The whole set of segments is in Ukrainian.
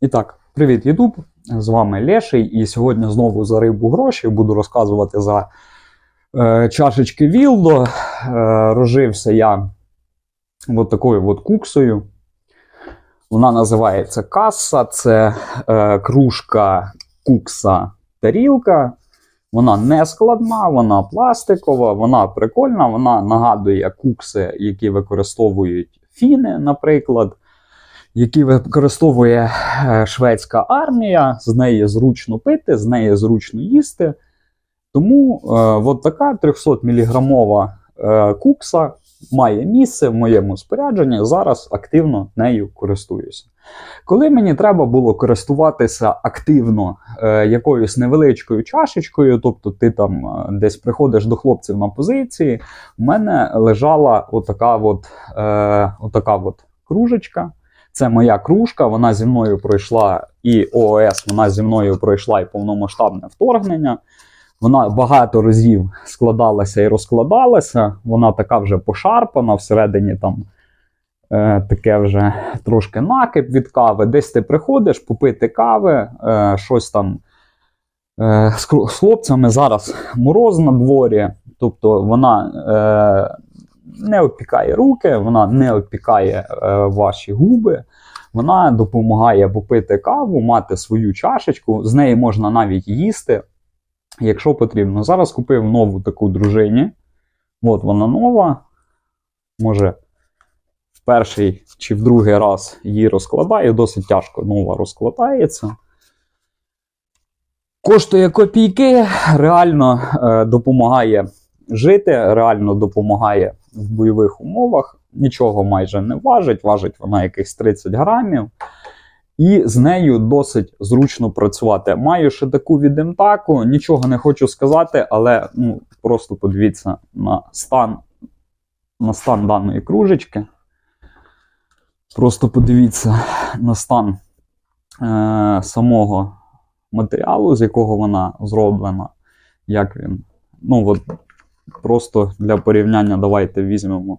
І так, привіт, Ютуб! З вами Леший, і сьогодні знову за рибу гроші буду розказувати за е, чашечки Вілдо. Е, розжився я от такою от куксою. Вона називається каса, це е, кружка кукса тарілка. Вона не складна, вона пластикова, вона прикольна, вона нагадує кукси, які використовують фіни, наприклад які використовує е, шведська армія, з неї зручно пити, з неї зручно їсти. Тому е, от така 300 міліграмова е, кукса має місце в моєму спорядженні. Зараз активно нею користуюся. Коли мені треба було користуватися активно е, якоюсь невеличкою чашечкою, тобто ти там е, десь приходиш до хлопців на позиції, в мене лежала отака от, е, отака от кружечка. Це моя кружка, вона зі мною пройшла і ООС, вона зі мною пройшла і повномасштабне вторгнення. Вона багато разів складалася і розкладалася. Вона така вже пошарпана, всередині там е, таке вже трошки накип від кави. Десь ти приходиш попити кави, е, щось там е, з, хлопцями зараз мороз на дворі, тобто вона. Е, не опікає руки, вона не опікає е, ваші губи, вона допомагає попити каву, мати свою чашечку, з неї можна навіть їсти, якщо потрібно. Зараз купив нову таку дружині. От вона нова. Може, в перший чи в другий раз її розкладаю, досить тяжко нова розкладається. Коштує копійки, реально е, допомагає жити, реально допомагає в бойових умовах. Нічого майже не важить, важить вона якихось 30 грамів. І з нею досить зручно працювати. Маю ще таку від МТАКу, нічого не хочу сказати, але ну, просто подивіться на стан на стан даної кружечки. Просто подивіться на стан е, самого матеріалу, з якого вона зроблена. Як він. Ну, от Просто для порівняння давайте візьмемо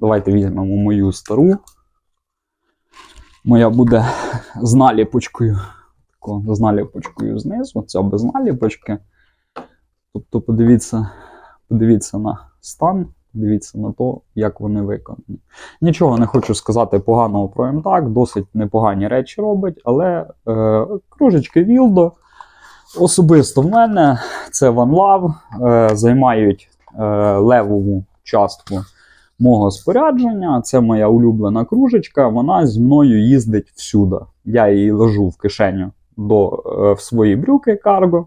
давайте візьмемо мою стару. Моя буде з наліпочкою. Тако, з наліпочкою знизу, ця без наліпочки. Тобто, подивіться, подивіться на стан, подивіться на те, як вони виконані. Нічого не хочу сказати поганого про МТАК, досить непогані речі робить, але е, кружечки Вілдо. Особисто в мене це One Love, е, займають левову частку мого спорядження. Це моя улюблена кружечка. Вона зі мною їздить всюди. Я її ложу в кишеню до, е, в свої брюки карго.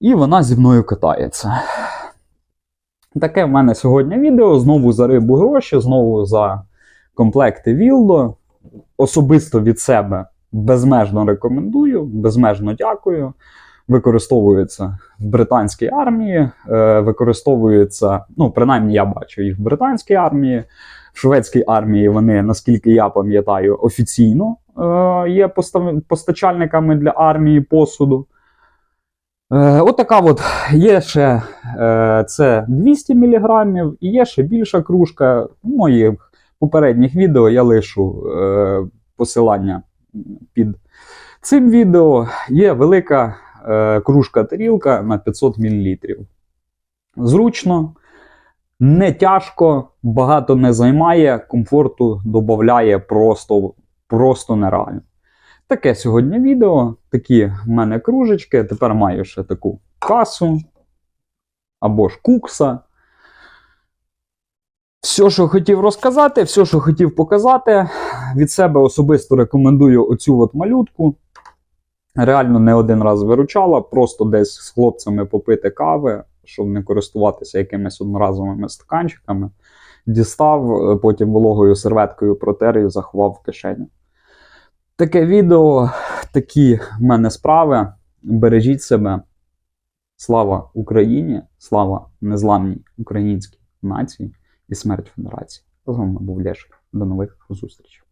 І вона зі мною катається. Таке в мене сьогодні відео. Знову за рибу гроші, знову за комплекти Вілдо. Особисто від себе безмежно рекомендую, безмежно дякую. Використовуються в британській армії, е, використовуються, ну, принаймні, я бачу їх в британській армії, в шведській армії вони, наскільки я пам'ятаю, офіційно е, є постачальниками для армії посуду. Е, от така от є ще це 200 мг, і є ще більша кружка. В моїх попередніх відео я лишу посилання під цим відео. Є велика кружка тарілка на 500 мл. Зручно, не тяжко, багато не займає, комфорту додає просто, просто нереально. Таке сьогодні відео. Такі в мене кружечки. Тепер маю ще таку касу або ж кукса. Все, що хотів розказати, все, що хотів показати. Від себе особисто рекомендую оцю от малютку. Реально не один раз виручала, просто десь з хлопцями попити кави, щоб не користуватися якимись одноразовими стаканчиками. Дістав, потім вологою серветкою протер і заховав в кишеню. Таке відео, такі в мене справи. Бережіть себе. Слава Україні! Слава незламній українській нації! і смерть Федерації. З вами був Лешик. До нових зустрічей.